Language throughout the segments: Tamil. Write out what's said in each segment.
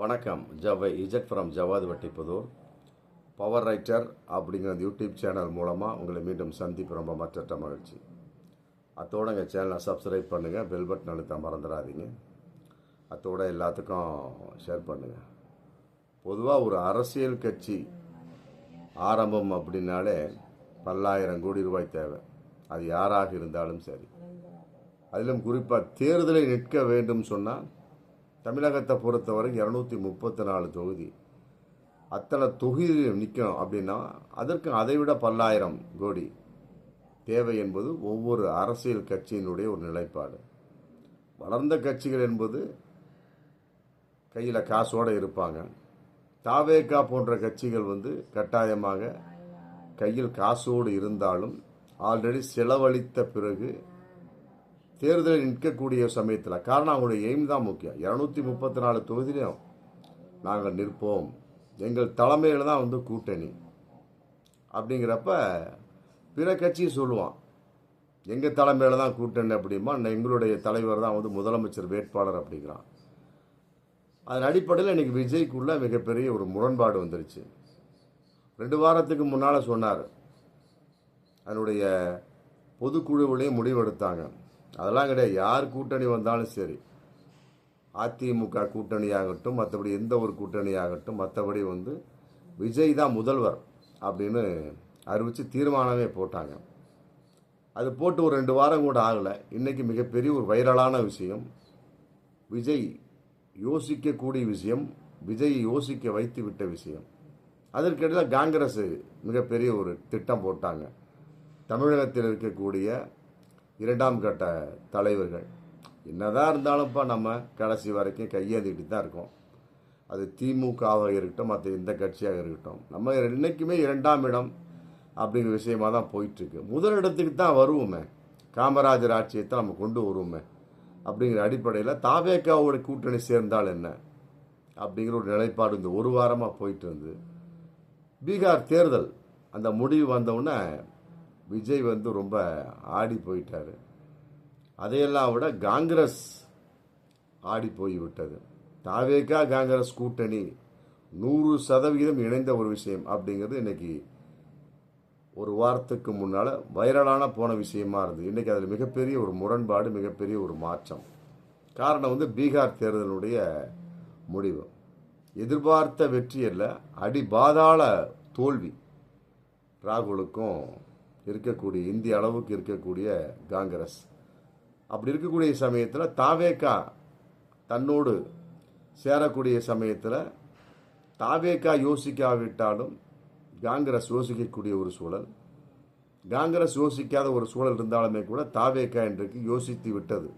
வணக்கம். ஜவை Z from Jawad Vattipudur power writer அப்படிங்கிற அந்த யூடியூப் சேனல் மூலமாக உங்களை மீண்டும் சந்திப்பு ரொம்ப மற்ற மகிழ்ச்சி. அத்தோடு எங்கள் சேனலை சப்ஸ்கிரைப் பண்ணுங்கள் பெல் பட்டன் அழுத்த மறந்துடாதீங்க. அத்தோட எல்லாத்துக்கும் ஷேர் பண்ணுங்கள் பொதுவாக ஒரு அரசியல் கட்சி ஆரம்பம் அப்படின்னாலே பல்லாயிரம் கோடி ரூபாய் தேவை. அது யாராக இருந்தாலும் சரி. அதிலும் குறிப்பாக தேர்தலை நிற்க வேண்டும் சொன்னால் தமிழகத்தை பொறுத்தவரை இரநூத்தி முப்பத்தி நாலு தொகுதி. அத்தனை தொகுதி நிற்கணும் அப்படின்னா அதற்கு அதைவிட பல்லாயிரம் கோடி தேவை என்பது ஒவ்வொரு அரசியல் கட்சியினுடைய ஒரு நிலைப்பாடு. வளர்ந்த கட்சிகள் என்பது கையில் காசோடு இருப்பாங்க. தாவேகா போன்ற கட்சிகள் வந்து கட்டாயமாக கையில் காசோடு இருந்தாலும் ஆல்ரெடி செலவழித்த பிறகு தேர்தலில் நிற்கக்கூடிய சமயத்தில் காரணம் அவங்களுடைய எய்ம் தான் முக்கியம். இரநூத்தி முப்பத்தி நாலு தொகுதியிலும் நாங்கள் நிற்போம். எங்கள் தலைமையில் தான் வந்து கூட்டணி. அப்படிங்கிறப்ப பிற கட்சியும் சொல்லுவான் எங்கள் தலைமையில் தான் கூட்டணி அப்படிமா எங்களுடைய தலைவர் தான் வந்து முதலமைச்சர் வேட்பாளர் அப்படிங்கிறான். அதன் அடிப்படையில் இன்றைக்கி விஜய்க்குள்ள மிகப்பெரிய ஒரு முரண்பாடு வந்துருச்சு. ரெண்டு வாரத்துக்கு முன்னால் சொன்னார். அதனுடைய பொதுக்குழுவிலேயே முடிவெடுத்தாங்க. அதெல்லாம் கிடையாது. யார் கூட்டணி வந்தாலும் சரி. அதிமுக கூட்டணியாகட்டும் மற்றபடி எந்த ஒரு கூட்டணியாகட்டும் மற்றபடி வந்து விஜய் தான் முதல்வர் அப்படின்னு அறிவித்து தீர்மானமே போட்டாங்க. அது போட்டு ஒரு ரெண்டு வாரம் கூட ஆகலை. இன்றைக்கி மிகப்பெரிய ஒரு வைரலான விஷயம். விஜய் யோசிக்கக்கூடிய விஷயம். விஜய் யோசிக்க வைத்து விட்ட விஷயம். அதற்கிடையில் காங்கிரஸ் மிகப்பெரிய ஒரு திட்டம் போட்டாங்க. தமிழகத்தில் இருக்கக்கூடிய இரண்டாம் கட்ட தலைவர்கள். என்னதான் இருந்தாலும்ப்பா நம்ம கடைசி வரைக்கும் கையேந்திக்கிட்டு தான் இருக்கோம். அது திமுகவாக இருக்கட்டும் மற்ற எந்த கட்சியாக இருக்கட்டும். நம்ம என்றைக்குமே இரண்டாம் இடம் அப்படிங்கிற விஷயமாக தான் போயிட்டுருக்கு. முதல் இடத்துக்கு தான் வருவோமே. காமராஜர் ஆட்சியை தான் நம்ம கொண்டு வருவோமே. அப்படிங்கிற அடிப்படையில் தாவேக்காவோட கூட்டணி சேர்ந்தால் என்ன? அப்படிங்கிற ஒரு நிலைப்பாடு இந்த ஒரு வாரமாக போயிட்டு இருந்து. பீகார் தேர்தல் அந்த முடிவு வந்தவுடனே விஜய் வந்து ரொம்ப ஆடி போயிட்டாரு. அதையெல்லாம் விட காங்கிரஸ் ஆடி போய்விட்டது. தாவேக்கா காங்கிரஸ் கூட்டணி நூறு சதவிகிதம் இணைந்த ஒரு விஷயம் அப்படிங்கிறது இன்றைக்கி ஒரு வாரத்துக்கு முன்னால் வைரலான போன விஷயமா இருந்தது. இன்றைக்கி அதில் மிகப்பெரிய ஒரு முரண்பாடு மிகப்பெரிய ஒரு மாற்றம். காரணம் வந்து பீகார் தேர்தலுடைய முடிவு. எதிர்பார்த்த வெற்றி அல்ல அடிபாதாள தோல்வி. ராகுலுக்கும் இருக்கக்கூடிய இந்திய அளவுக்கு இருக்கக்கூடிய காங்கிரஸ். அப்படி இருக்கக்கூடிய சமயத்தில் தாவேக்கா தன்னோடு சேரக்கூடிய சமயத்தில் தாவேக்கா யோசிக்காவிட்டாலும் காங்கிரஸ் யோசிக்கக்கூடிய ஒரு சூழல். காங்கிரஸ் யோசிக்காத ஒரு சூழல் இருந்தாலுமே கூட தாவேக்கா இன்றைக்கு யோசித்து விட்டது.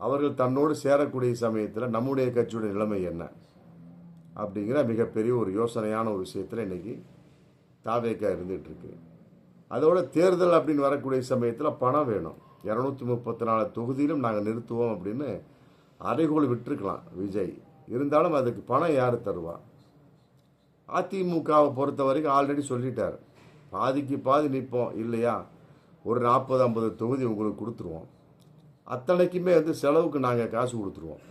அவர்கள் தன்னோடு சேரக்கூடிய சமயத்தில் நம்முடைய கட்சியுடைய நிலைமை என்ன? அப்படிங்கிற மிகப்பெரிய ஒரு யோசனையான ஒரு விஷயத்தில் இன்றைக்கி தாவேக்கா இருந்துகிட்ருக்கு அதோட தேர்தல் அப்படின்னு வரக்கூடிய சமயத்தில் பணம் வேணும். இரநூத்தி முப்பத்தி நாலு தொகுதியிலும் நாங்கள் நிறுத்துவோம் அப்படின்னு அறைகோள் விட்டுருக்கலாம் விஜய். இருந்தாலும் அதுக்கு பணம் யார் தருவா? அதிமுகவை பொறுத்த வரைக்கும் ஆல்ரெடி சொல்லிட்டார். பாதிக்கு பாதி நிற்போம் இல்லையா? ஒரு நாற்பது ஐம்பது தொகுதி உங்களுக்கு கொடுத்துருவோம். அத்தனைக்குமே வந்து செலவுக்கு நாங்கள் காசு கொடுத்துருவோம்.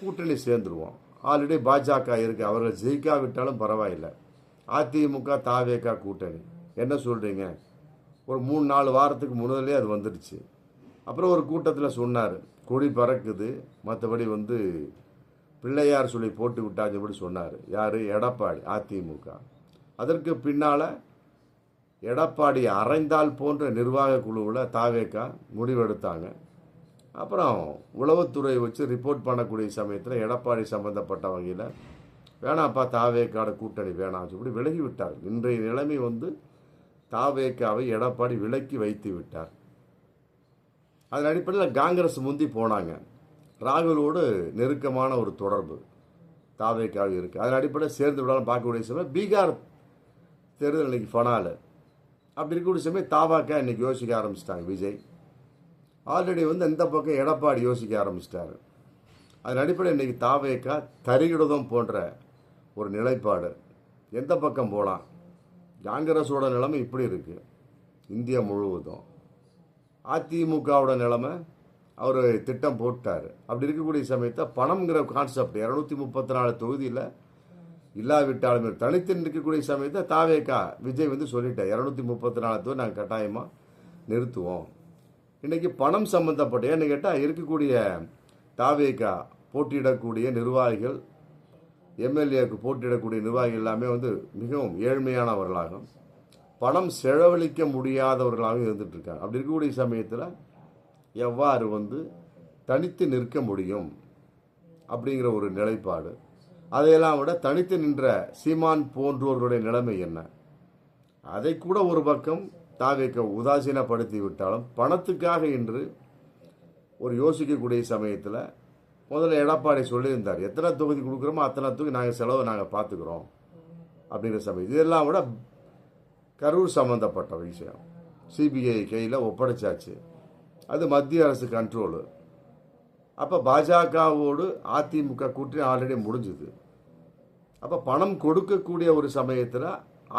கூட்டணி சேர்ந்துருவோம். ஆல்ரெடி பாஜக இருக்குது அவர்கள் ஜெயிக்காவிட்டாலும் பரவாயில்லை. அதிமுக தாவேக்கா கூட்டணி. என்ன சொல்கிறீங்க ஒரு மூணு நாலு வாரத்துக்கு முன்னதிலே அது வந்துடுச்சு. அப்புறம் ஒரு கூட்டத்தில் சொன்னார் கொடி பறக்குது மற்றபடி வந்து பிள்ளையார் சொல்லி போட்டு விட்டாங்க சொன்னார். யார்? எடப்பாடி அதிமுக. அதற்கு பின்னால் எடப்பாடி அரைந்தால் போன்ற நிர்வாக குழுவில் தாவேக்கா முடிவெடுத்தாங்க. அப்புறம் உளவுத்துறை வச்சு ரிப்போர்ட் பண்ணக்கூடிய சமயத்தில் எடப்பாடி சம்மந்தப்பட்ட வகையில் வேணாப்பா தாவேக்காட கூட்டணி வேணாம் சொல்லி விலகி விட்டார். இன்றைய நிலைமை வந்து தாவேக்காவை எடப்பாடி விலக்கி வைத்து விட்டார். அதன் அடிப்படையில் காங்கிரஸ் முந்தி போனாங்க. ராகுலோடு நெருக்கமான ஒரு தொடர்பு தாவேக்காவில் இருக்குது அதன் அடிப்படையில் சேர்ந்து விடாமல் பார்க்கக்கூடிய சமயம் பீகார் தேர்தல் இன்னைக்கு ஃபனாலு. அப்படி இருக்கக்கூடிய சமயம் தாவாக்கா இன்னைக்கு யோசிக்க ஆரம்பிச்சிட்டாங்க விஜய். ஆல்ரெடி வந்து இந்த பக்கம் எடப்பாடி யோசிக்க ஆரம்பிச்சிட்டாரு. அதன் அடிப்படையில் இன்னைக்கு தாவேக்கா தரிகிடுதம் போன்ற ஒரு நிலைப்பாடு. எந்த பக்கம் போகலாம் காங்கிரஸோட நிலைமை இப்படி இருக்குது இந்தியா முழுவதும் அதிமுகவோட நிலைமை அவர் திட்டம் போட்டார். அப்படி இருக்கக்கூடிய சமயத்தில் பணம்ங்கிற கான்செப்ட் இரநூத்தி முப்பத்தி நாலு தொகுதியில் இல்லாவிட்டாலுமே தனித்து நிற்கக்கூடிய சமயத்தை தாவேக்கா விஜய் வந்து சொல்லிட்டார் இரநூத்தி முப்பத்தி நாலு தொகுதி நாங்கள் கட்டாயமாக நிறுத்துவோம். இன்றைக்கி பணம் சம்மந்தப்பட்ட ஏன்னு கேட்டால் இருக்கக்கூடிய தாவேக்கா போட்டியிடக்கூடிய நிர்வாகிகள் எம்எல்ஏக்கு போட்டியிடக்கூடிய நிர்வாகிகள் எல்லாமே வந்து மிகவும் ஏழ்மையானவர்களாகும் பணம் செலவழிக்க முடியாதவர்களாகவும் இருந்துகிட்ருக்காங்க அப்படி இருக்கக்கூடிய சமயத்தில் எவ்வாறு வந்து தனித்து நிற்க முடியும் அப்படிங்கிற ஒரு நிலைப்பாடு அதையெல்லாம் விட தனித்து நின்ற சீமான் போன்றோர்களுடைய நிலைமை என்ன? அதை கூட ஒரு பக்கம் தாகைக்க உதாசீனப்படுத்தி விட்டாலும் பணத்துக்காக இன்று ஒரு யோசிக்கக்கூடிய சமயத்தில் முதல்ல எடப்பாடி சொல்லியிருந்தார். எத்தனை தொகுதி கொடுக்குறோமோ அத்தனை தொகுதி நாங்கள் செலவு நாங்கள் பார்த்துக்குறோம். அப்படிங்கிற சமயம் இதெல்லாம் விட கரூர் சம்மந்தப்பட்ட விஷயம். சிபிஐ கையில் ஒப்படைச்சாச்சு. அது மத்திய அரசு கண்ட்ரோலு அப்போ பாஜகவோடு அதிமுக கூட்டணி ஆல்ரெடி முடிஞ்சுது. அப்போ பணம் கொடுக்கக்கூடிய ஒரு சமயத்தில்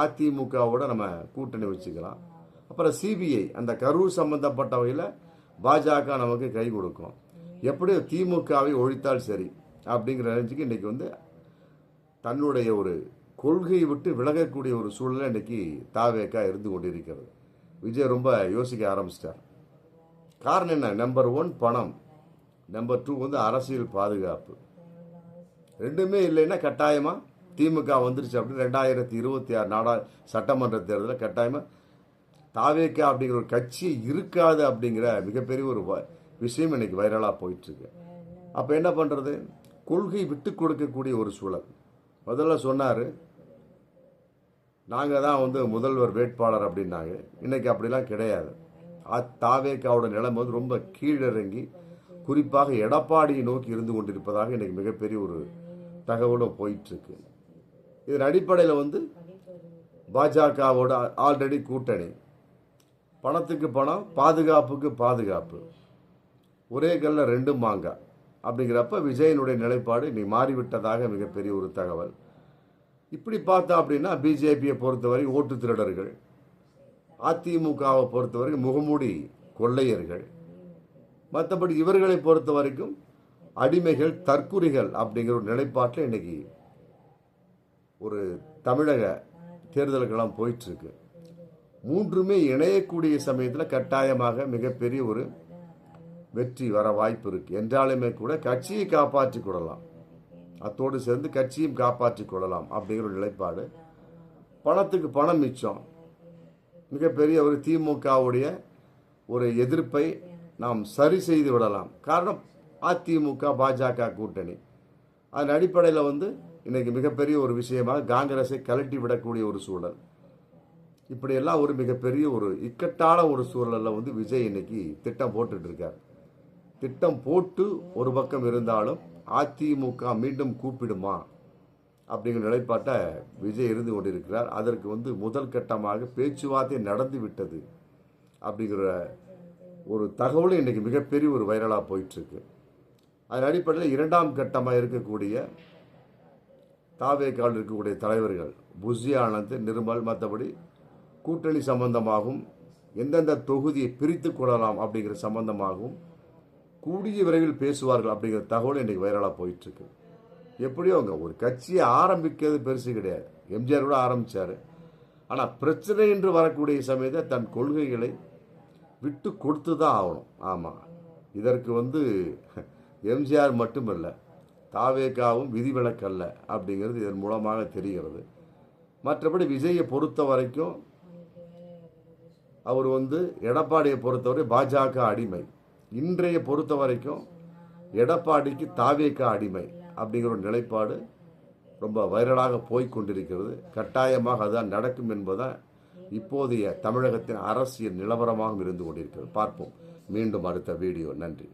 அதிமுகவோட நம்ம கூட்டணி வச்சுக்கலாம். அப்புறம் சிபிஐ அந்த கரூர் சம்மந்தப்பட்ட வகையில் பாஜக நமக்கு கை கொடுக்கும். எப்படியோ திமுகவை ஒழித்தால் சரி அப்படிங்கிற நினச்சிக்கு இன்றைக்கி வந்து தன்னுடைய ஒரு கொள்கையை விட்டு விலகக்கூடிய ஒரு சூழ்நிலை இன்னைக்கு தாவேக்கா இருந்து கொண்டிருக்கிறது. விஜய் ரொம்ப யோசிக்க ஆரம்பிச்சிட்டார். காரணம் என்ன? நம்பர் ஒன் பணம். நம்பர் டூ வந்து அரசியல் பாதுகாப்பு. ரெண்டுமே இல்லைன்னா கட்டாயமாக திமுக வந்துருச்சு அப்படின்னு ரெண்டாயிரத்தி இருபத்தி ஆறு நாடா சட்டமன்ற தேர்தலில் கட்டாயமாக தாவேக்கா அப்படிங்கிற ஒரு கட்சி இருக்காது அப்படிங்கிற மிகப்பெரிய ஒரு விஷயம் இன்னைக்கு வைரலாக போயிட்டுருக்கு. அப்போ என்ன பண்ணுறது கொள்கை விட்டு கொடுக்கக்கூடிய ஒரு சூழல். முதல்ல சொன்னார் நாங்கள் தான் வந்து முதல்வர் வேட்பாளர் அப்படின்னாங்க இன்னைக்கு அப்படிலாம் கிடையாது. தாவேக்காவோட நிலைமை வந்து ரொம்ப கீழிறங்கி குறிப்பாக எடப்பாடியை நோக்கி இருந்து கொண்டிருப்பதாக இன்னைக்கு மிகப்பெரிய ஒரு தகவலும் போயிட்டுருக்கு. இதன் அடிப்படையில் வந்து பாஜகவோட ஆல்ரெடி கூட்டணி. பணத்துக்கு பணம் பாதுகாப்புக்கு பாதுகாப்பு. ஒரே கல்ல ரெண்டு மாங்காய் அப்படிங்கிறப்ப விஜயனுடைய நிலைப்பாடு நீ மாறிவிட்டதாக மிகப்பெரிய ஒரு தகவல். இப்படி பார்த்தா அப்படின்னா பிஜேபியை பொறுத்தவரை ஓட்டு திருடர்கள் அதிமுகவை பொறுத்தவரை முகமூடி கொள்ளையர்கள். மற்றபடி இவர்களை பொறுத்த வரைக்கும் அடிமைகள் தற்குறிகள் அப்படிங்கிற ஒரு நிலைப்பாட்டில் இன்னைக்கு ஒரு தமிழக தேர்தலுக்கெல்லாம் போயிட்டுருக்கு மூன்றுமே இணையக்கூடிய சமயத்தில் கட்டாயமாக மிகப்பெரிய ஒரு வெற்றி வர வாய்ப்பு இருக்கு. என்றாலுமே கூட கட்சியை காப்பாற்றி கொள்ளலாம். அத்தோடு சேர்ந்து கட்சியும் காப்பாற்றி கொள்ளலாம் அப்படிங்கிற ஒரு நிலைப்பாடு. பணத்துக்கு பணம் மிச்சம். மிகப்பெரிய ஒரு திமுகவுடைய ஒரு எதிர்ப்பை நாம் சரி செய்து விடலாம். காரணம் அதிமுக பாஜக கூட்டணி. அதன் அடிப்படையில் வந்து இன்னைக்கு மிகப்பெரிய ஒரு விஷயமாக காங்கிரஸை கலட்டி விடக்கூடிய ஒரு சூழல். இப்படியெல்லாம் ஒரு மிகப்பெரிய ஒரு இக்கட்டான ஒரு சூழலில் வந்து விஜய் இன்னைக்கு திட்டம் போட்டுட்ருக்கார் இருக்கார். திட்டம் போட்டு ஒரு பக்கம் இருந்தாலும் அதிமுக மீண்டும் கூப்பிடுமா? அப்படிங்கிற நிலைப்பாட்டை விஜய் இருந்து கொண்டிருக்கிறார். அதற்கு வந்து முதல் கட்டமாக பேச்சுவார்த்தை நடந்து விட்டது அப்படிங்கிற ஒரு தகவலும் இன்றைக்கி மிகப்பெரிய ஒரு வைரலாக போயிட்டுருக்கு. அதன் அடிப்படையில் இரண்டாம் கட்டமாக இருக்கக்கூடிய தாவேக்கால் இருக்கக்கூடிய தலைவர்கள் புஷி ஆனந்த் நிர்மல் மற்றபடி கூட்டணி சம்பந்தமாகவும் எந்தெந்த தொகுதியை பிரித்து கொள்ளலாம் அப்படிங்கிற சம்பந்தமாகவும் கூடிய விரைவில் பேசுவார்கள் அப்படிங்கிற தகவல் இன்றைக்கு வைரலாக போயிட்டு இருக்கு எப்படியோ அவங்க ஒரு கட்சியை ஆரம்பிக்கிறது பெருசு கிடையாது. எம்ஜிஆர் கூட ஆரம்பித்தார் ஆனால் பிரச்சனை என்று வரக்கூடிய சமயத்தை தன் கொள்கைகளை விட்டு கொடுத்து தான் ஆகணும். ஆமாம் இதற்கு வந்து எம்ஜிஆர் மட்டுமல்ல தாவேக்காவும் விதிவிலக்கல்ல அப்படிங்கிறது இதன் மூலமாக தெரிகிறது. மற்றபடி விஜயை பொறுத்த வரைக்கும் அவர் வந்து எடப்பாடியை பொறுத்தவரை பாஜக அடிமை. இன்றைய பொறுத்த வரைக்கும் எடப்பாடிக்கு தாவேக்கா அடிமை அப்படிங்கிற ஒரு நிலைப்பாடு ரொம்ப வைரலாக போய்க் கொண்டிருக்கிறது கட்டாயமாக அதுதான் நடக்கும் என்பதுதான் இப்போதைய தமிழகத்தின் அரசியல் நிலவரமாகவும் இருந்து கொண்டிருக்கிறது. பார்ப்போம். மீண்டும் அடுத்த வீடியோ. நன்றி.